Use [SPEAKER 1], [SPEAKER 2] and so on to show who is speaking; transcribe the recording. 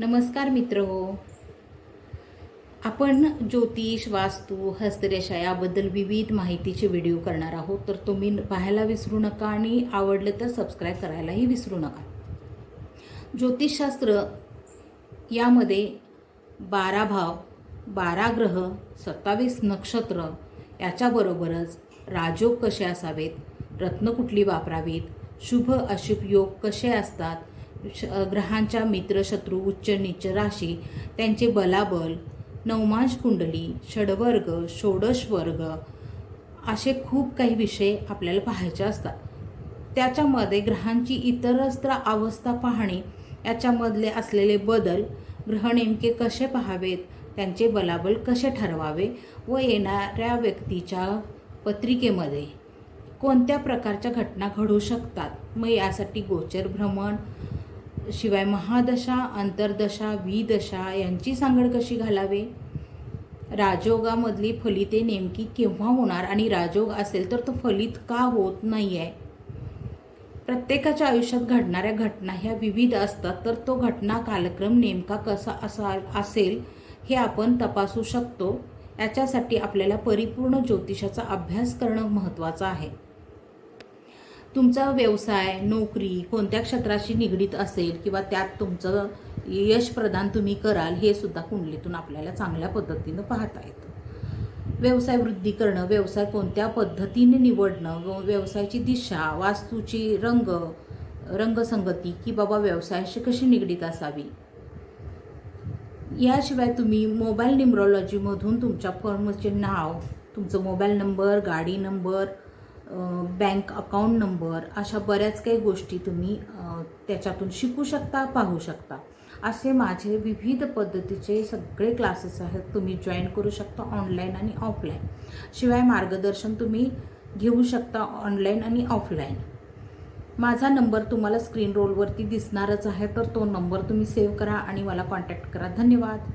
[SPEAKER 1] नमस्कार मित्र. हो आपण ज्योतिष वास्तू हस्तरेषा याबद्दल विविध माहितीचे व्हिडिओ करणार आहोत. तर तुम्ही पाहायला विसरू नका आणि आवडलं तर सबस्क्राईब करायलाही विसरू नका. ज्योतिषशास्त्र यामध्ये बारा भाव बारा ग्रह सत्तावीस नक्षत्र याच्याबरोबरच राजयोग कसे असावेत रत्न कुठली वापरावीत शुभ अशुभ योग कसे असतात ग्रहांच्या मित्र शत्रू उच्च नीच राशी त्यांचे बलाबल नवमांश कुंडली षडवर्ग षोडश वर्ग असे खूप काही विषय आपल्याला पाहायचे असतात. त्याच्यामध्ये ग्रहांची इतरस्त्र अवस्था पाहणे याच्यामधले असलेले बदल ग्रह नेमके कसे पाहावेत त्यांचे बलाबल कसे ठरवावे व येणाऱ्या व्यक्तीच्या पत्रिकेमध्ये कोणत्या प्रकारच्या घटना घडू शकतात? मग यासाठी गोचर भ्रमण शिवाय महादशा अंतर्दशा विदशा यांची सांगड कशी घालावे? राजयोगामधली फलिते नेमकी केव्हा होणार आणि राजयोग असेल तर तो फलित का होत नाही आहे प्रत्येकाच्या आयुष्यात घडणाऱ्या घटना ह्या विविध असतात तर तो घटना कालक्रम नेमका कसा असा असेल हे आपण तपासू शकतो. याच्यासाठी आपल्याला परिपूर्ण ज्योतिषाचा अभ्यास करणं महत्त्वाचं आहे. तुमचा व्यवसाय नोकरी कोणत्या क्षेत्राशी निगडीत असेल किंवा त्यात तुमचं यश प्रदान तुम्ही कराल हे सुद्धा कुंडलीतून आपल्याला चांगल्या पद्धतीनं पाहता येतं. व्यवसाय वृद्धी करणं व्यवसाय कोणत्या पद्धतीने निवडणं व व्यवसायाची दिशा वास्तूची रंग रंगसंगती की बाबा व्यवसायाशी कशी निगडीत असावी? याशिवाय तुम्ही मोबाईल न्युमरॉलॉजीमधून तुमच्या फर्मचे नाव तुमचं मोबाईल नंबर गाडी नंबर बँक अकाउंट नंबर अशा बऱ्याच काही गोष्टी तुम्ही त्याच्यातून शिकू शकता पाहू शकता. असे माझे विविध पद्धतीचे सगळे क्लासेस आहेत. तुम्ही जॉईन करू शकता ऑनलाईन आणि ऑफलाईन शिवाय मार्गदर्शन तुम्ही घेऊ शकता ऑनलाईन आणि ऑफलाईन माझा नंबर तुम्हाला स्क्रीन रोलवरती दिसणारच आहे तर तो नंबर तुम्ही सेव्ह करा आणि मला कॉन्टॅक्ट करा. धन्यवाद.